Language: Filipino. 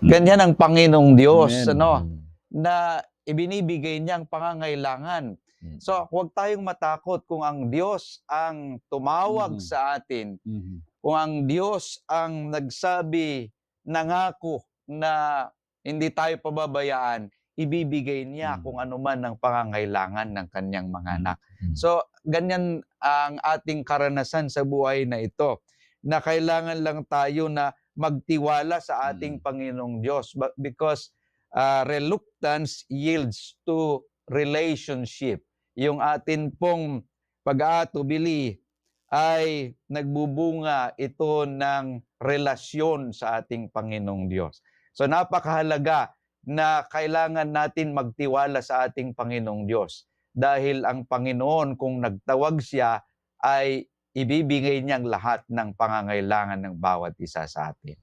Ganyan ang Panginoong Diyos, Amen. ano, na ibinibigay niyang pangangailangan. Mm. So, huwag tayong matakot kung ang Diyos ang tumawag Mhm. sa atin, Mhm. kung ang Diyos ang nagsabi, nangako na hindi tayo pababayaan, ibibigay niya Mhm. kung ano man ang pangangailangan ng kanyang mga anak. Mhm. So, ganyan ang ating karanasan sa buhay na ito, na kailangan lang tayo na magtiwala sa ating Mm. Panginoong Diyos But because uh, reluctance yields to relationship. Yung atin pong pag-aatubili ay nagbubunga ito ng relasyon sa ating Panginoong Diyos. So napakahalaga na kailangan natin magtiwala sa ating Panginoong Diyos dahil ang Panginoon kung nagtawag siya ay ibibigay niyang lahat ng pangangailangan ng bawat isa sa atin.